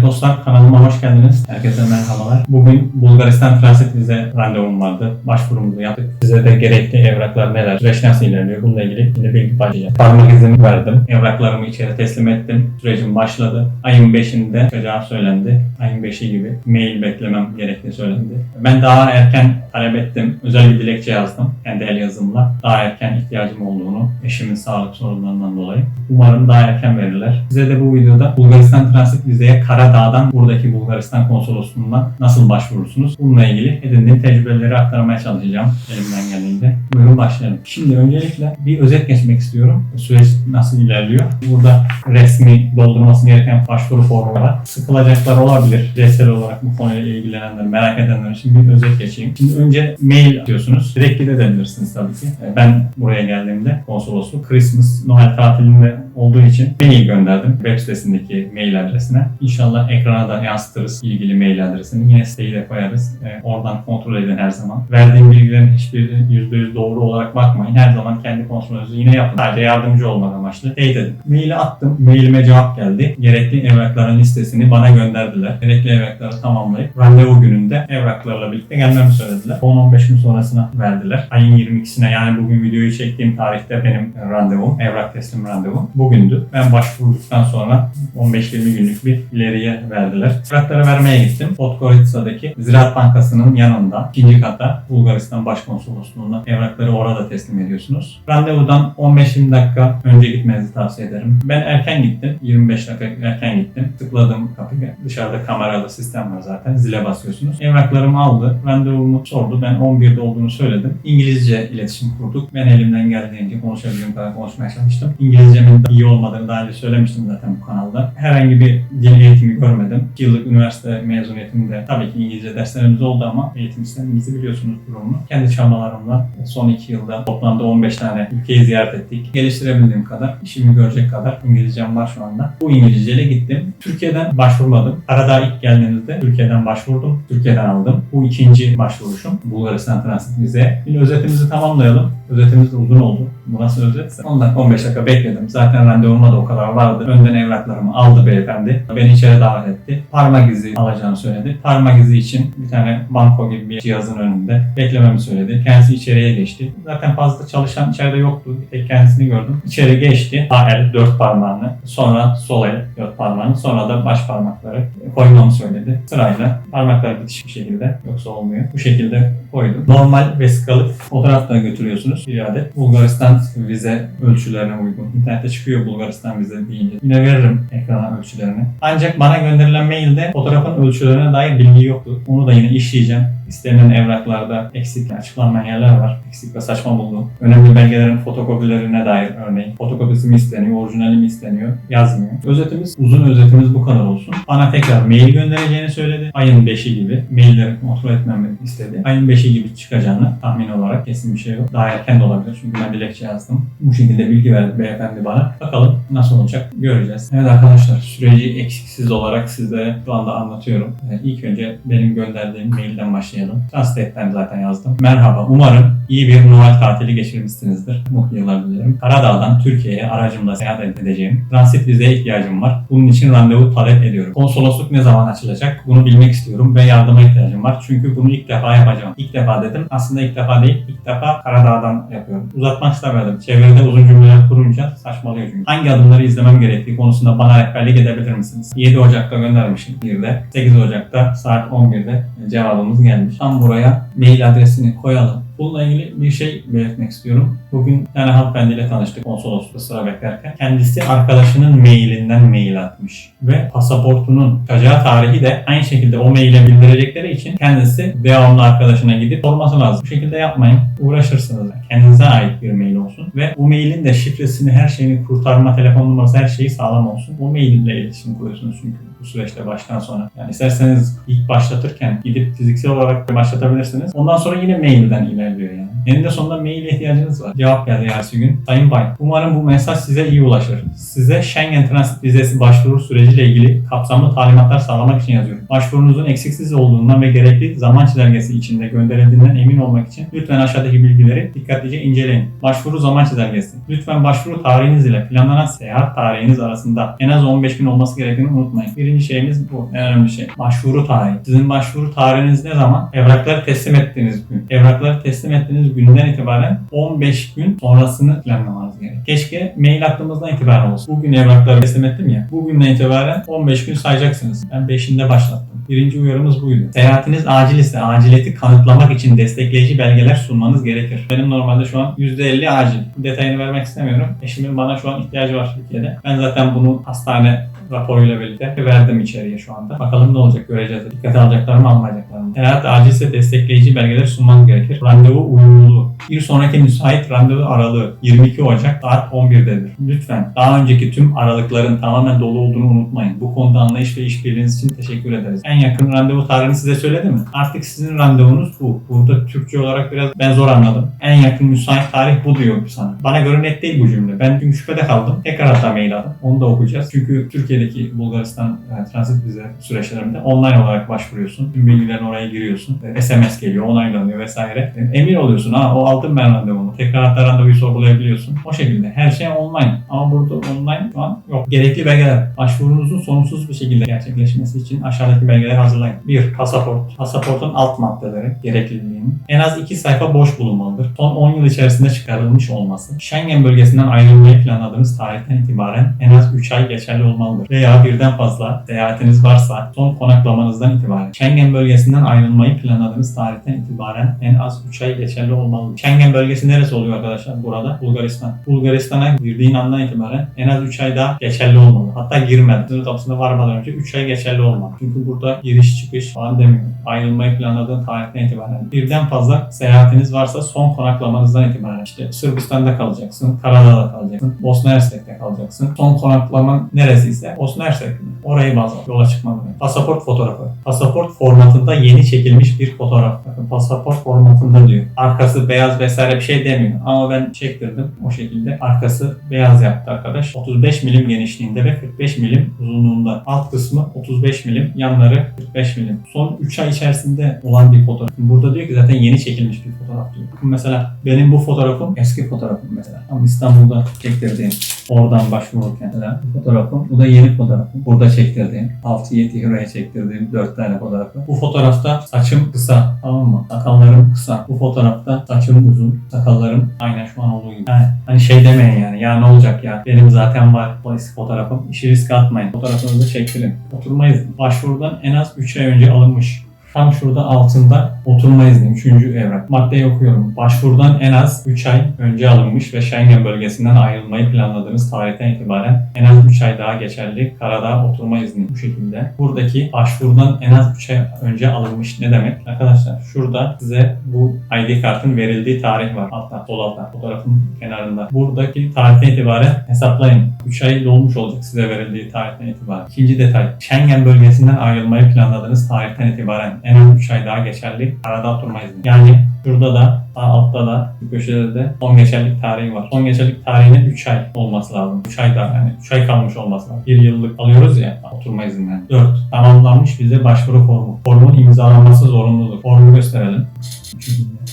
Evet dostlar kanalıma hoş geldiniz. Herkese merhabalar. Bugün Bulgaristan transit vize randevum vardı. Başvurumuzu yaptık. Size de gerekli evraklar neler, süreç nasıl ilerliyor bununla ilgili şimdi bilgi başlayacağım. Parmak izimi verdim. Evraklarımı içeri teslim ettim. Sürecim başladı. Ayın 5'inde çıkacağı söylendi. Ayın 5'i gibi mail beklemem gerektiği söylendi. Ben daha erken talep ettim. Özel bir dilekçe yazdım. Kendi el yazımla. Daha erken ihtiyacım olduğunu eşimin sağlık sorunlarından dolayı. Umarım daha erken verirler. Size de bu videoda Bulgaristan transit vizeye Karadağ'dan buradaki Bulgaristan konsolosluğundan nasıl başvurursunuz? Bununla ilgili edindiğim tecrübeleri aktarmaya çalışacağım elimden geldiğince. Buyurun başlayalım. Şimdi öncelikle bir özet geçmek istiyorum. Süreç nasıl ilerliyor? Burada resmi doldurması gereken başvuru formu var. Sıkılacaklar olabilir. Bireysel olarak bu konuyla ilgilenenler, merak edenler için bir özet geçeyim. Şimdi önce mail atıyorsunuz. Direkt gidebilirsiniz tabii ki. Ben buraya geldiğimde konsolosluk Christmas, Noel tatilinde olduğu için mail gönderdim web sitesindeki mail adresine. İnşallah ekrana da yansıtırız ilgili mail adresini. Yine siteyi de koyarız. Ee, oradan kontrol edin her zaman. Verdiğim bilgilerin hiçbiri %100 doğru olarak bakmayın. Her zaman kendi kontrolünüzü yine yapın. Sadece yardımcı olmak amaçlı. Teyit edin. Maili attım. Mailime cevap geldi. Gerekli evrakların listesini bana gönderdiler. Gerekli evrakları tamamlayıp randevu gününde evraklarla birlikte gelmemi söylediler. 10-15 gün sonrasına verdiler. Ayın 22'sine yani bugün videoyu çektiğim tarihte benim randevum, evrak teslim randevum bugündü. Ben başvurduktan sonra 15-20 günlük bir ileriye verdiler. Evrakları vermeye gittim. Podgorica'daki Ziraat Bankası'nın yanında ikinci kata Bulgaristan Başkonsolosluğu'na evrakları orada teslim ediyorsunuz. Randevudan 15-20 dakika önce gitmenizi tavsiye ederim. Ben erken gittim. 25 dakika erken gittim. Tıkladım kapıya. Dışarıda kameralı sistem var zaten. Zile basıyorsunuz. Evraklarımı aldı. Randevumu sordu. Ben 11'de olduğunu söyledim. İngilizce iletişim kurduk. Ben elimden geldiğince konuşabildiğim kadar konuşmaya çalıştım. İngilizcemin iyi olmadığını daha önce söylemiştim zaten bu kanalda. Herhangi bir dil eğitimi görmedim. 2 yıllık üniversite mezuniyetimde tabii ki İngilizce derslerimiz oldu ama eğitim sistemimizi biliyorsunuz durumunu. Kendi çabalarımla son 2 yılda toplamda 15 tane ülkeyi ziyaret ettik. Geliştirebildiğim kadar, işimi görecek kadar İngilizcem var şu anda. Bu İngilizceyle gittim. Türkiye'den başvurmadım. Arada ilk geldiğinizde Türkiye'den başvurdum. Türkiye'den aldım. Bu ikinci başvuruşum. Bulgaristan transit vize. Şimdi özetimizi tamamlayalım. Özetimiz de uzun oldu. Bu nasıl özetse? 10 dakika 15 dakika bekledim. Zaten randevuma da o kadar vardı. Önden evraklarımı aldı beyefendi. Beni içeri davet etti. Parmak izi alacağını söyledi. Parmak izi için bir tane banko gibi bir cihazın önünde beklememi söyledi. Kendisi içeriye geçti. Zaten fazla çalışan içeride yoktu. Bir tek kendisini gördüm. İçeri geçti. Sağ el dört parmağını. Sonra sol el dört parmağını. Sonra da baş parmakları koymamı söyledi. Sırayla parmaklar bitişik bir şekilde. Yoksa olmuyor. Bu şekilde koydum. Normal vesikalık fotoğraf da götürüyorsunuz. Bir adet. Bulgaristan vize ölçülerine uygun. İnternette çıkıyor Bulgaristan vize deyince. Yine veririm ekrana ölçülerini. Ancak bana gönderilen mailde fotoğrafın ölçülerine dair bilgi yoktu. Onu da yine işleyeceğim. İstenilen evraklarda eksik açıklanmayan yerler var. Eksik ve saçma buldum. Önemli belgelerin fotokopilerine dair örneğin. Fotokopisi mi isteniyor, orijinali mi isteniyor yazmıyor. Özetimiz, uzun özetimiz bu kadar olsun. Bana tekrar mail göndereceğini söyledi. Ayın 5'i gibi mailleri kontrol etmemi istedi. Ayın 5'i gibi çıkacağını tahmin olarak kesin bir şey yok. Daha erken de olabilir çünkü ben dilekçe yazdım. Bu şekilde bilgi verdi beyefendi bana. Bakalım nasıl olacak göreceğiz. Evet arkadaşlar süreci eksiksiz olarak sizlere şu anda anlatıyorum. Ee, ilk önce benim gönderdiğim mailden başlayalım. Translate'den zaten yazdım. Merhaba umarım iyi bir Noel tatili geçirmişsinizdir. Mutlu yıllar dilerim. Karadağ'dan Türkiye'ye aracımla seyahat edeceğim. Transit vizeye ihtiyacım var. Bunun için randevu talep ediyorum. Konsolosluk ne zaman açılacak? Bunu bilmek istiyorum ve yardıma ihtiyacım var. Çünkü bunu ilk defa yapacağım. İlk defa dedim. Aslında ilk defa değil. İlk defa Karadağ'dan yapıyorum. Uzatmak istemedim. Çevrede uzun cümleler kurunca saçmalıyor çünkü. Hangi adımları izlemem gerektiği konusunda bana rehberlik edebilir misiniz? 7 Ocak'ta göndermişim bir de. 8 Ocak'ta saat 11'de cevabımız gelmiş. Tam buraya mail adresini koyalım. Bununla ilgili bir şey belirtmek istiyorum. Bugün tane hanımefendiyle tanıştık konsoloslukta sıra beklerken. Kendisi arkadaşının mailinden mail atmış. Ve pasaportunun çıkacağı tarihi de aynı şekilde o maile bildirecekleri için kendisi devamlı arkadaşına gidip sorması lazım. Bu şekilde yapmayın. Uğraşırsınız. Kendinize ait bir mail olsun. Ve o mailin de şifresini, her şeyini kurtarma, telefon numarası her şeyi sağlam olsun. O maille iletişim kuruyorsunuz çünkü bu süreçte baştan sonra. Yani isterseniz ilk başlatırken gidip fiziksel olarak başlatabilirsiniz. Ondan sonra yine mailden ilerliyor yani. Eninde sonunda mail ihtiyacınız var. Cevap geldi yarısı gün. Sayın Bay, umarım bu mesaj size iyi ulaşır. Size Schengen transit vizesi başvuru süreciyle ilgili kapsamlı talimatlar sağlamak için yazıyorum. Başvurunuzun eksiksiz olduğundan ve gerekli zaman çizelgesi içinde gönderildiğinden emin olmak için lütfen aşağıdaki bilgileri dikkatlice inceleyin. Başvuru zaman çizelgesi. Lütfen başvuru tarihiniz ile planlanan seyahat tarihiniz arasında en az 15 gün olması gerektiğini unutmayın. Birinci şeyimiz bu. En önemli şey. Başvuru tarihi. Sizin başvuru tarihiniz ne zaman? Evrakları teslim ettiğiniz gün. Evrakları teslim ettiğiniz günden itibaren 15 gün sonrasını planlamanız gerek. Keşke mail aklımızdan itibaren olsun. Bugün evrakları teslim ettim ya. Bugünden itibaren 15 gün sayacaksınız. Ben 5'inde başlattım. Birinci uyarımız buydu. Seyahatiniz acil ise aciliyeti kanıtlamak için destekleyici belgeler sunmanız gerekir. Benim normalde şu an %50 acil. Detayını vermek istemiyorum. Eşimin bana şu an ihtiyacı var Türkiye'de. Ben zaten bunu hastane raporuyla birlikte verdim içeriye şu anda. Bakalım ne olacak göreceğiz. Dikkate alacaklar mı almayacaklar mı? Seyahat acilse destekleyici belgeler sunmanız gerekir. Randevu uyumluluğu. Bir sonraki müsait randevu aralığı 22 Ocak saat 11'dedir. Lütfen daha önceki tüm aralıkların tamamen dolu olduğunu unutmayın. Bu konuda anlayış ve işbirliğiniz için teşekkür ederiz. En yakın randevu tarihini size söyledi mi? Artık sizin randevunuz bu. Burada Türkçe olarak biraz ben zor anladım. En yakın müsait tarih bu diyor sana. Bana göre net değil bu cümle. Ben çünkü şüphede kaldım. Tekrar hatta mail aldım. Onu da okuyacağız. Çünkü Türkiye'deki Bulgaristan e, transit vize süreçlerinde online olarak başvuruyorsun. Tüm bilgilerini oraya giriyorsun. E, SMS geliyor, onaylanıyor vesaire. E, emin oluyorsun. Ha o aldım ben randevumu. Tekrar hatta randevuyu sorgulayabiliyorsun. O şekilde. Her şey online. Ama burada online şu an yok. Gerekli belgeler. Başvurunuzun sorunsuz bir şekilde gerçekleşmesi için aşağıdaki belgeleri hazırlayın. 1. Pasaport. Pasaportun alt maddeleri gerekliliğinin. En az 2 sayfa boş bulunmalıdır. Son 10 yıl içerisinde çıkarılmış olması. Schengen bölgesinden ayrılmayı planladığınız tarihten itibaren en az 3 ay geçerli olmalıdır. Veya birden fazla seyahatiniz varsa son konaklamanızdan itibaren. Schengen bölgesinden ayrılmayı planladığınız tarihten itibaren en az 3 ay geçerli olmalıdır. Schengen bölgesi neresi oluyor arkadaşlar burada? Bulgaristan. Bulgaristan'a girdiğin andan itibaren en az 3 ay daha geçerli olmalı. Hatta girmeden, sınır kapısına varmadan önce 3 ay geçerli olmalı. Çünkü burada giriş çıkış falan demiyor. Ayrılmayı planladığın tarihten itibaren. Birden fazla seyahatiniz varsa son konaklamanızdan itibaren. İşte Sırbistan'da kalacaksın, Karadağ'da kalacaksın, Bosna Hersek'te kalacaksın. Son konaklaman neresiyse Bosna Hersek mi? Orayı baz al. Yola çıkmadan önce. Pasaport fotoğrafı. Pasaport formatında yeni çekilmiş bir fotoğraf. Bakın pasaport formatında diyor. Arkası beyaz vesaire bir şey demiyor. Ama ben çektirdim o şekilde. Arkası beyaz yaptı arkadaş. 35 milim genişliğinde ve 45 milim uzunluğunda. Alt kısmı 35 milim, yanları 45 milim. Son 3 ay içerisinde olan bir fotoğraf. Burada diyor ki zaten yeni çekilmiş bir fotoğraf diyor. Mesela benim bu fotoğrafım eski fotoğrafım mesela. Ama İstanbul'da çektirdiğim oradan başvururken bu fotoğrafım. Bu da yeni fotoğrafım. Burada çektirdiğim 6-7 euroya çektirdiğim 4 tane fotoğrafı. Bu fotoğrafta saçım kısa tamam mı? Sakallarım kısa. Bu fotoğrafta saçım uzun. Sakallarım aynen şu an olduğu gibi. Yani, hani şey demeyin yani ya ne olacak ya benim zaten var eski fotoğrafım. İşi riske atmayın. Fotoğrafınızı çektirin. Oturma izni. Başvurudan en az 3 ay önce alınmış. Tam şurada altında oturma izni 3. evrak. Maddeyi okuyorum. Başvurudan en az 3 ay önce alınmış ve Schengen bölgesinden ayrılmayı planladığınız tarihten itibaren en az 3 ay daha geçerli Karadağ oturma izni bu şekilde. Buradaki başvurudan en az 3 ay önce alınmış ne demek? Arkadaşlar şurada size bu ID kartın verildiği tarih var. Altta, sol altta, fotoğrafın kenarında. Buradaki tarihten itibaren hesaplayın. 3 ay dolmuş olacak size verildiği tarihten itibaren. İkinci detay. Schengen bölgesinden ayrılmayı planladığınız tarihten itibaren en az 3 ay daha geçerli arada oturma. Yani şurada da altta da bir köşede de son geçerlilik tarihi var. Son geçerlilik tarihinin 3 ay olması lazım. 3 ay daha yani 3 ay kalmış olması lazım. 1 yıllık alıyoruz ya oturma izinden. 4. Tamamlanmış bize başvuru formu. Formun imzalanması zorunludur. Formu gösterelim.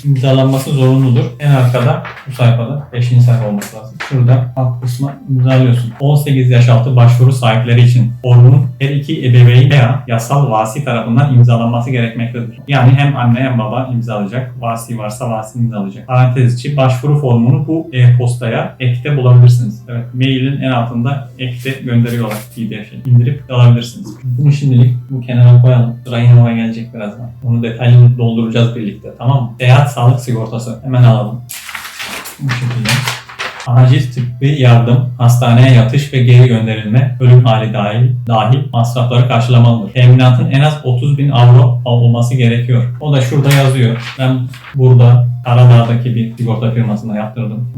İmzalanması zorunludur. En arkada bu sayfada 5. sayfa olması lazım. Şurada alt kısma imzalıyorsun. 18 yaş altı başvuru sahipleri için formun her iki ebeveyn veya yasal vasi tarafından imzalanması gerekmektedir. Yani hem anne hem baba imzalayacak. Vasi varsa vasi imzalayacak. Parantez içi başvuru formunu bu e-postaya ekte bulabilirsiniz. Evet mailin en altında ekte gönderiyorlar pdf'i. indirip alabilirsiniz. Bunu şimdilik bu kenara koyalım. Sıra ona gelecek birazdan. Onu detaylı dolduracağız birlikte tamam mı? Seyahat sağlık sigortası. Hemen alalım. Bu şekilde. Acil tıbbi yardım, hastaneye yatış ve geri gönderilme, ölüm hali dahil, dahil masrafları karşılamalıdır. Teminatın en az 30 bin avro olması gerekiyor. O da şurada yazıyor. Ben burada Karadağ'daki bir sigorta firmasında yaptırdım.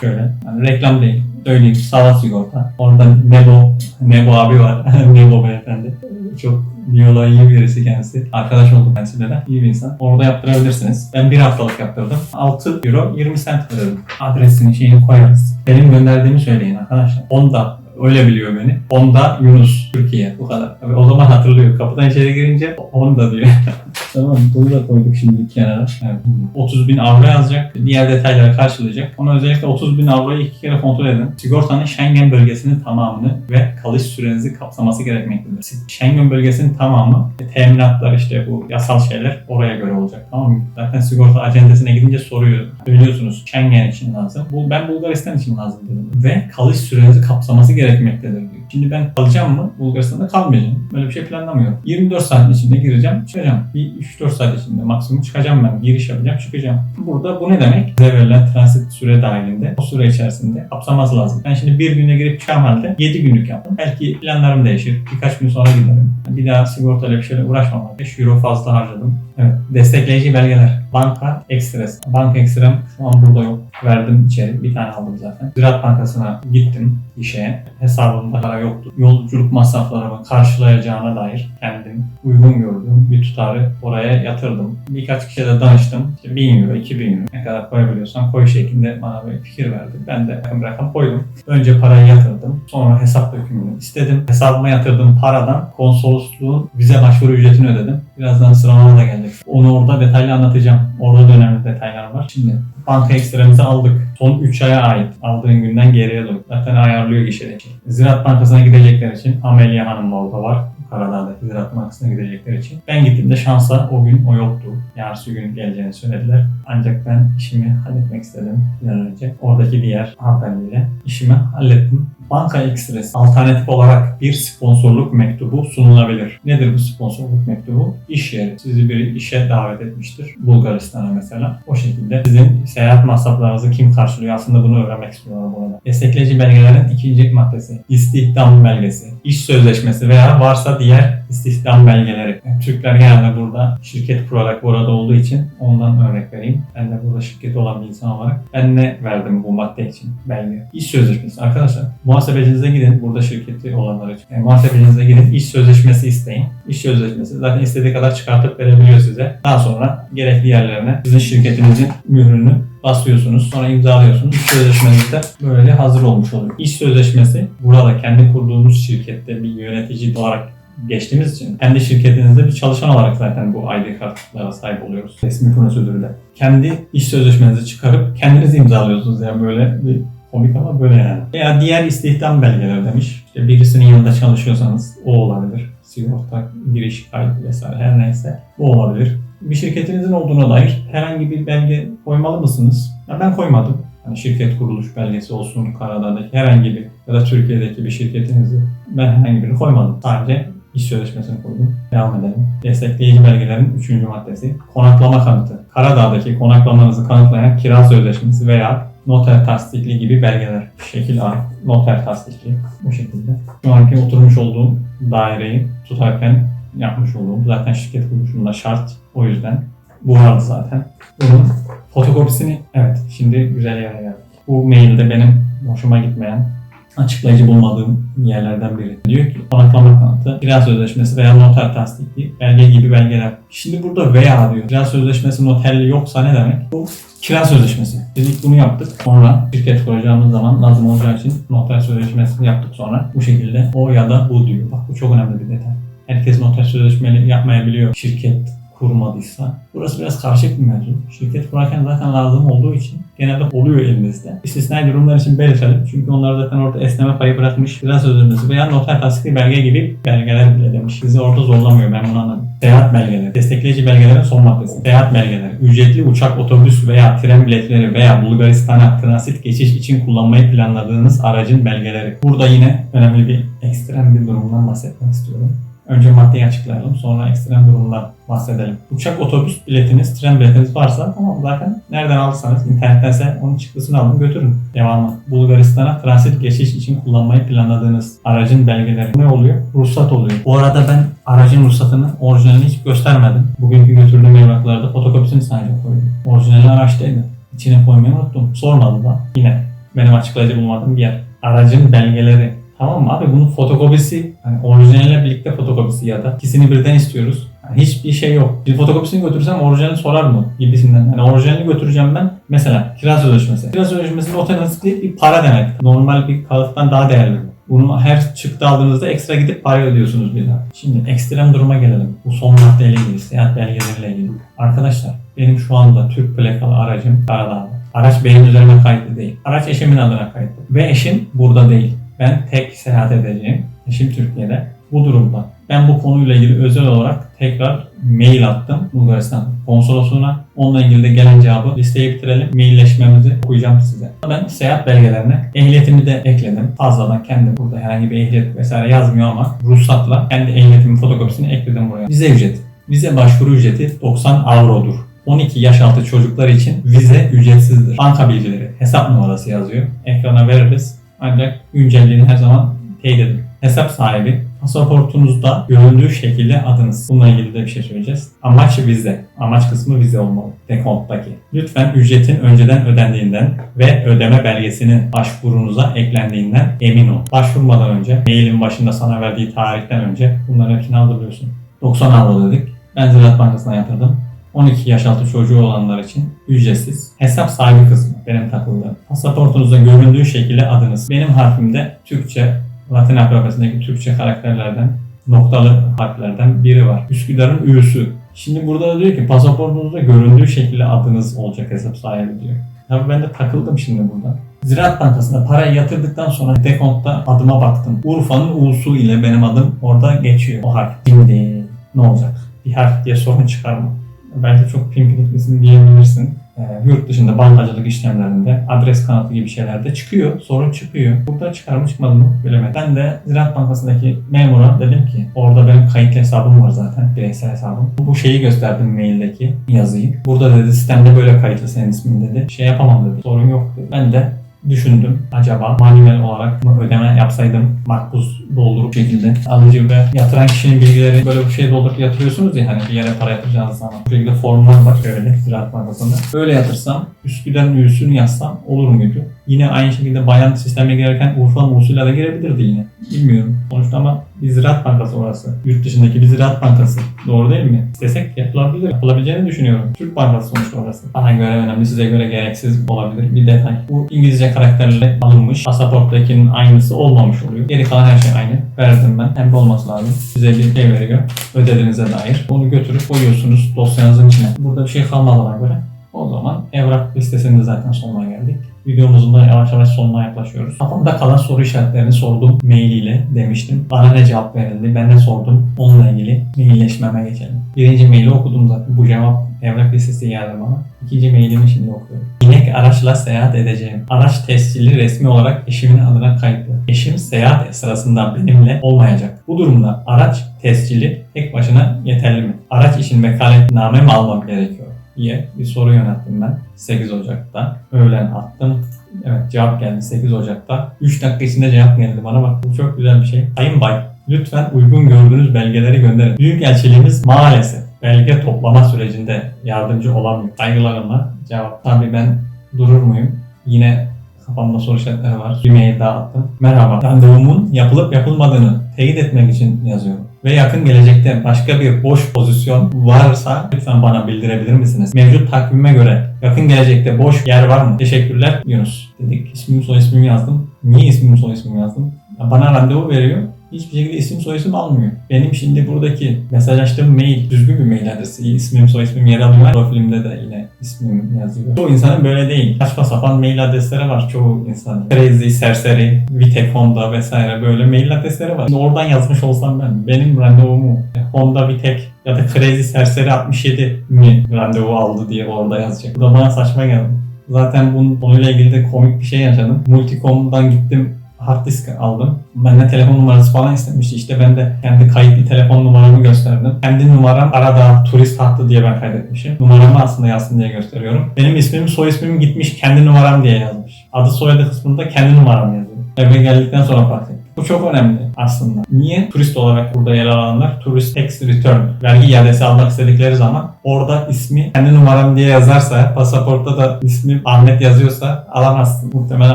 Şöyle. Yani reklam değil. söyleyeyim. Sava sigorta. Orada Nebo, Nebo abi var. Nebo beyefendi. Çok biyoloğa iyi birisi kendisi. Arkadaş olduk kendisiyle de. İyi bir insan. Orada yaptırabilirsiniz. Ben bir haftalık yaptırdım. 6 euro 20 cent ödedim. Adresini şeyini koyarız. Benim gönderdiğimi söyleyin arkadaşlar. Onda öyle biliyor beni. Onda Yunus Türkiye bu kadar. Tabii o zaman hatırlıyor. Kapıdan içeri girince onda diyor. tamam bunu da koyduk şimdi kenara. Evet. 30 bin avro yazacak. Diğer detayları karşılayacak. Ama özellikle 30 bin avroyu iki kere kontrol edin. Sigortanın Schengen bölgesinin tamamını ve kalış sürenizi kapsaması gerekmektedir. Schengen bölgesinin tamamı teminatlar işte bu yasal şeyler oraya göre olacak. Tamam mı? Zaten sigorta acentesine gidince soruyor. Biliyorsunuz Schengen için lazım. Bu ben Bulgaristan için lazım dedim. Ve kalış sürenizi kapsaması gerekmektedir diyor. Şimdi ben kalacağım mı? Bulgaristan'da kalmayacağım. Böyle bir şey planlamıyorum. 24 saat içinde gireceğim, çıkacağım. Bir 3-4 saat içinde maksimum çıkacağım ben. Giriş yapacağım, çıkacağım. Burada bu ne demek? Size verilen transit süre dahilinde, o süre içerisinde kapsaması lazım. Ben şimdi bir günde girip çıkacağım halde 7 günlük yaptım. Belki planlarım değişir. Birkaç gün sonra giderim. Bir daha sigortayla bir şeyle uğraşmam. 5 euro fazla harcadım. Evet. Destekleyici belgeler. Banka Express. Banka Ekstrem şu an burada yok. Verdim içeri. Bir tane aldım zaten. Ziraat Bankası'na gittim işe. Hesabımda para yoktu. Yolculuk masraflarımı karşılayacağına dair kendim uygun gördüğüm bir tutarı oraya yatırdım. Birkaç kişiye de danıştım. İşte 1000 euro, 2000 euro ne kadar koyabiliyorsan koy şeklinde bana bir fikir verdi. Ben de rakam rakam koydum. Önce parayı yatırdım. Sonra hesap dökümünü istedim. Hesabıma yatırdığım paradan konsolosluğun vize başvuru ücretini ödedim. Birazdan sıralama da gelecek. Onu orada detaylı anlatacağım. Orada da önemli detaylar var. Şimdi banka ekstremizi aldık. Son 3 aya ait. Aldığın günden geriye doğru. Zaten ayarlıyor gişedeki. Ziraat Bankası'na gidecekler için Amelia Hanım da orada var. Karadağ'daki Ziraat Bankası'na gidecekler için. Ben gittiğimde şansa o gün o yoktu. Yarısı gün geleceğini söylediler. Ancak ben işimi halletmek istedim bir an önce. Oradaki diğer hanımefendiyle işimi hallettim. Banka Express alternatif olarak bir sponsorluk mektubu sunulabilir. Nedir bu sponsorluk mektubu? İş yeri. Sizi bir işe davet etmiştir. Bulgaristan'a mesela. O şekilde sizin seyahat masraflarınızı kim karşılıyor? Aslında bunu öğrenmek istiyorum burada. Destekleyici belgelerin ikinci maddesi. İstihdam belgesi. İş sözleşmesi veya varsa diğer istihdam belgeleri. Türkler genelde burada şirket kurarak burada olduğu için ondan örnek vereyim. Ben de burada şirketi olan bir insan olarak ben ne verdim bu madde için belge? İş sözleşmesi. Arkadaşlar muhasebecinize gidin. Burada şirketi olanlar için. Yani muhasebecinize gidin. iş sözleşmesi isteyin. İş sözleşmesi zaten istediği kadar çıkartıp verebiliyor size. Daha sonra gerekli yerlerine sizin şirketinizin mührünü basıyorsunuz. Sonra imzalıyorsunuz. İş sözleşmeniz de böyle hazır olmuş oluyor. İş sözleşmesi burada kendi kurduğunuz şirkette bir yönetici olarak geçtiğimiz için kendi şirketinizde bir çalışan olarak zaten bu ID kartlara sahip oluyoruz. Resmi prosedürde. Kendi iş sözleşmenizi çıkarıp kendiniz imzalıyorsunuz yani böyle bir komik ama böyle yani. Veya diğer istihdam belgeleri demiş. İşte birisinin yanında çalışıyorsanız o olabilir. Sigorta, giriş kaydı vesaire her neyse o olabilir. Bir şirketinizin olduğuna dair herhangi bir belge koymalı mısınız? Ya ben koymadım. Yani şirket kuruluş belgesi olsun, Karadağ'daki herhangi bir ya da Türkiye'deki bir şirketinizi ben herhangi birini koymadım. Sadece iş sözleşmesini koydum. Devam edelim. Destekleyici belgelerin 3. maddesi. Konaklama kanıtı. Karadağ'daki konaklamanızı kanıtlayan kira sözleşmesi veya noter tasdikli gibi belgeler. Şekil A. Noter tasdikli. Bu şekilde. Şu anki oturmuş olduğum daireyi tutarken yapmış olduğum zaten şirket kuruluşunda şart. O yüzden bu vardı zaten. Bunun fotokopisini evet şimdi güzel yere geldik. Bu mailde benim hoşuma gitmeyen açıklayıcı bulmadığım yerlerden biri. Diyor ki konaklama kanıtı, kira sözleşmesi veya noter tasdikli belge gibi belgeler. Şimdi burada veya diyor. Kira sözleşmesi noterli yoksa ne demek? Bu kira sözleşmesi. Biz ilk bunu yaptık. Sonra şirket kuracağımız zaman lazım olacağı için noter sözleşmesini yaptık sonra. Bu şekilde o ya da bu diyor. Bak bu çok önemli bir detay. Herkes noter sözleşmeli yapmayabiliyor. Şirket kurmadıysa. Burası biraz karışık bir mevzu. Şirket kurarken zaten lazım olduğu için genelde oluyor elimizde. İstisnai durumlar için belirtelim. Çünkü onlar zaten orada esneme payı bırakmış. Biraz sözleşmesi veya noter tasdikli belge gibi belgeler bile demiş. Bizi orada zorlamıyor ben bunu anladım. Seyahat belgeleri. Destekleyici belgelerin son maddesi. Seyahat belgeleri. Ücretli uçak, otobüs veya tren biletleri veya Bulgaristan'a transit geçiş için kullanmayı planladığınız aracın belgeleri. Burada yine önemli bir ekstrem bir durumdan bahsetmek istiyorum. Önce maddeyi açıklayalım, sonra ekstrem durumdan bahsedelim. Uçak, otobüs biletiniz, tren biletiniz varsa tamam zaten nereden alırsanız internetense onun çıktısını alın götürün. Devamı. Bulgaristan'a transit geçiş için kullanmayı planladığınız aracın belgeleri ne oluyor? Ruhsat oluyor. Bu arada ben aracın ruhsatını orijinalini hiç göstermedim. Bugünkü götürdüğüm evraklarda fotokopisini sadece koydum. Orijinali araçtaydı. İçine koymayı unuttum. Sormadı da. Yine benim açıklayıcı bulmadığım bir yer. aracın belgeleri. Tamam mı abi bunun fotokopisi hani orijinalle birlikte fotokopisi ya da ikisini birden istiyoruz. Yani hiçbir şey yok. Bir fotokopisini götürsem orijinali sorar mı gibisinden. Hani orijinalini götüreceğim ben. Mesela kira sözleşmesi. Kira sözleşmesi noterası değil bir para demek. Normal bir kağıttan daha değerli bu. Bunu her çıktı aldığınızda ekstra gidip para ödüyorsunuz bir daha. Şimdi ekstrem duruma gelelim. Bu son maddeyle ilgili, seyahat belgeleriyle ilgili. Arkadaşlar benim şu anda Türk plakalı aracım Karadağ'da. Araç benim üzerime kayıtlı değil. Araç eşimin adına kayıtlı. Ve eşim burada değil. Ben tek seyahat edeceğim. Eşim Türkiye'de. Bu durumda ben bu konuyla ilgili özel olarak tekrar mail attım Bulgaristan konsolosluğuna. Onunla ilgili de gelen cevabı listeyi bitirelim. Mailleşmemizi okuyacağım size. Ben seyahat belgelerine ehliyetimi de ekledim. Fazladan kendim burada herhangi bir ehliyet vesaire yazmıyor ama ruhsatla kendi ehliyetimin fotokopisini ekledim buraya. Vize ücreti. Vize başvuru ücreti 90 avrodur. 12 yaş altı çocuklar için vize ücretsizdir. Banka bilgileri, hesap numarası yazıyor. Ekrana veririz. Ancak güncelliğini her zaman teyit edin. Hesap sahibi pasaportunuzda göründüğü şekilde adınız. Bununla ilgili de bir şey söyleyeceğiz. Amaç vize. Amaç kısmı vize olmalı. Dekonttaki. Lütfen ücretin önceden ödendiğinden ve ödeme belgesinin başvurunuza eklendiğinden emin ol. Başvurmadan önce, mailin başında sana verdiği tarihten önce bunların hepsini aldırıyorsun. 90 avro dedik. Ben Ziraat Bankası'na yatırdım. 12 yaş altı çocuğu olanlar için ücretsiz. Hesap sahibi kısmı benim takıldığım. Pasaportunuzda göründüğü şekilde adınız. Benim harfimde Türkçe, Latin alfabesindeki Türkçe karakterlerden, noktalı harflerden biri var. Üsküdar'ın üyüsü. Şimdi burada da diyor ki pasaportunuzda göründüğü şekilde adınız olacak hesap sahibi diyor. Tabii ben de takıldım şimdi burada. Ziraat Bankası'na parayı yatırdıktan sonra dekontta adıma baktım. Urfa'nın U'su ile benim adım orada geçiyor. O harf. Şimdi ne olacak? Bir harf diye sorun çıkarma. Belki çok pimpiriklisin diyebilirsin. Ee, yurt dışında bankacılık işlemlerinde adres kanıtı gibi şeylerde çıkıyor. Sorun çıkıyor. Burada çıkar mı çıkmadı mı bilemedim. Ben de Ziraat Bankası'ndaki memura dedim ki orada benim kayıtlı hesabım var zaten. Bireysel hesabım. Bu şeyi gösterdim maildeki yazıyı. Burada dedi sistemde böyle kayıtlı senin ismin dedi. Şey yapamam dedi. Sorun yok dedi. Ben de düşündüm. Acaba manuel olarak mı ödeme yapsaydım makbuz doldurup şekilde alıcı ve yatıran kişinin bilgileri böyle bir şey doldurup yatırıyorsunuz ya hani bir yere para yatıracağınız zaman. Bu şekilde formlar var öyle Ziraat Bankası'nda. Böyle yatırsam Üsküdar'ın üyüsünü yazsam olur muydu? Yine aynı şekilde bayan sisteme girerken Urfa'nın usulüyle de girebilirdi yine. Bilmiyorum. Sonuçta ama bir Ziraat Bankası orası. Yurt dışındaki bir Ziraat Bankası. Doğru değil mi? İstesek yapılabilir. Yapılabileceğini düşünüyorum. Türk Bankası sonuçta orası. Bana göre önemli, size göre gereksiz olabilir. Bir detay. Bu İngilizce karakterle alınmış. Pasaporttakinin aynısı olmamış oluyor. Geri kalan her şey aynı. Verdim ben. Hem olması lazım. Size bir şey veriyor. Ödediğinize dair. Onu götürüp koyuyorsunuz dosyanızın içine. Burada bir şey kalmadı bana göre. O zaman evrak listesinde zaten sonuna geldik. Videomuzun da yavaş yavaş sonuna yaklaşıyoruz. Kafamda kalan soru işaretlerini sordum mailiyle demiştim. Bana ne cevap verildi, ben ne sordum onunla ilgili mailleşmeme geçelim. Birinci maili okudum zaten. Bu cevap evrak listesi geldi bana. İkinci mailimi şimdi okuyorum. İnek araçla seyahat edeceğim. Araç tescilli resmi olarak eşimin adına kayıtlı. Eşim seyahat sırasında benimle olmayacak. Bu durumda araç tescili tek başına yeterli mi? Araç için vekaletname mi almam gerekiyor? Diye bir soru yönelttim ben 8 Ocak'ta. Öğlen attım. Evet cevap geldi 8 Ocak'ta. 3 dakika içinde cevap geldi bana bak bu çok güzel bir şey. Sayın Bay lütfen uygun gördüğünüz belgeleri gönderin. Büyükelçiliğimiz maalesef belge toplama sürecinde yardımcı olamıyor. Saygılarımla cevap. Tabii ben durur muyum? Yine kafamda soru işaretleri var. Bir mail daha attım. Merhaba. Randevumun yapılıp yapılmadığını teyit etmek için yazıyorum. Ve yakın gelecekte başka bir boş pozisyon varsa lütfen bana bildirebilir misiniz? Mevcut takvime göre yakın gelecekte boş yer var mı? Teşekkürler Yunus dedik. İsmimi soy ismimi yazdım. Niye ismimi soy ismimi yazdım? Ya Bana randevu veriyor. Hiçbir şekilde isim soy isim almıyor. Benim şimdi buradaki mesajlaştığım mail düzgün bir mail adresi. İsmim soy ismim yer alıyor. Profilimde de yine ismim yazıyor. Çoğu insanın böyle değil. Saçma sapan mail adresleri var çoğu insanın. Crazy, serseri, Vitek, Honda vesaire böyle mail adresleri var. Şimdi oradan yazmış olsam ben benim randevumu Honda, Vitek ya da Crazy Serseri 67 mi randevu aldı diye orada yazacak. Bu da bana saçma geldi. Zaten bunun konuyla ilgili de komik bir şey yaşadım. Multicom'dan gittim hard disk aldım. Benden telefon numarası falan istemişti. İşte ben de kendi kayıtlı telefon numaramı gösterdim. Kendi numaram arada turist hattı diye ben kaydetmişim. Numaramı aslında yazsın diye gösteriyorum. Benim ismim soy ismim gitmiş kendi numaram diye yazmış. Adı soyadı kısmında kendi numaram yazıyor. Eve geldikten sonra fark ettim. Bu çok önemli aslında. Niye? Turist olarak burada yer alanlar Tourist Tax Return vergi iadesi almak istedikleri zaman orada ismi kendi numaram diye yazarsa pasaportta da ismi Ahmet yazıyorsa alamazsın. Muhtemelen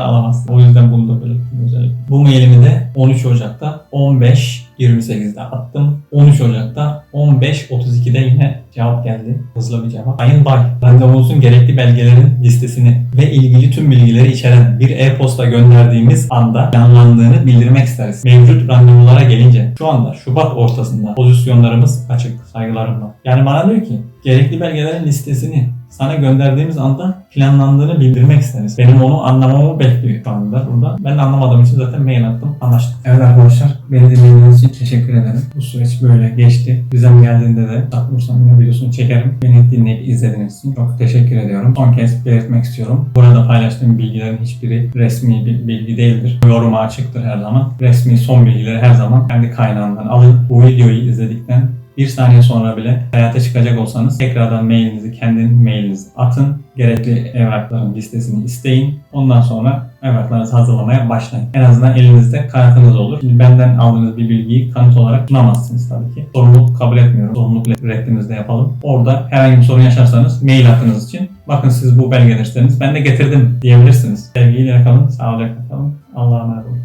alamazsın. O yüzden bunu da belirttim özellikle. Bu mailimi de 13 Ocak'ta 15 28'de attım. 13 Ocak'ta 15.32'de yine cevap geldi. Hızlı bir cevap. Sayın Bay, randevunuzun gerekli belgelerin listesini ve ilgili tüm bilgileri içeren bir e-posta gönderdiğimiz anda planlandığını bildirmek isteriz. Mevcut randevulara gelince şu anda Şubat ortasında pozisyonlarımız açık saygılarımla. Yani bana diyor ki gerekli belgelerin listesini sana gönderdiğimiz anda planlandığını bildirmek isteriz. Benim onu anlamamı bekliyor şu anda burada. Ben de anlamadığım için zaten mail attım. Anlaştık. Evet arkadaşlar beni dinlediğiniz için teşekkür ederim. Bu süreç böyle geçti. Vizem geldiğinde de Tatlırsam yine videosunu çekerim. Beni dinleyip izlediğiniz için çok teşekkür ediyorum. Son kez belirtmek istiyorum. Burada paylaştığım bilgilerin hiçbiri resmi bir bilgi değildir. Yoruma açıktır her zaman. Resmi son bilgileri her zaman kendi kaynağından alın. Bu videoyu izledikten bir saniye sonra bile hayata çıkacak olsanız tekrardan mailinizi kendi mailinize atın. Gerekli evrakların listesini isteyin. Ondan sonra evraklarınızı hazırlamaya başlayın. En azından elinizde kanıtınız olur. Şimdi benden aldığınız bir bilgiyi kanıt olarak sunamazsınız tabii ki. Sorumluluk kabul etmiyorum. Sorumluluk reddinizde yapalım. Orada herhangi bir sorun yaşarsanız mail attığınız için bakın siz bu belgeleri istediniz. Ben de getirdim diyebilirsiniz. Sevgiyle kalın, sağlıcakla kalın. Allah'a emanet olun.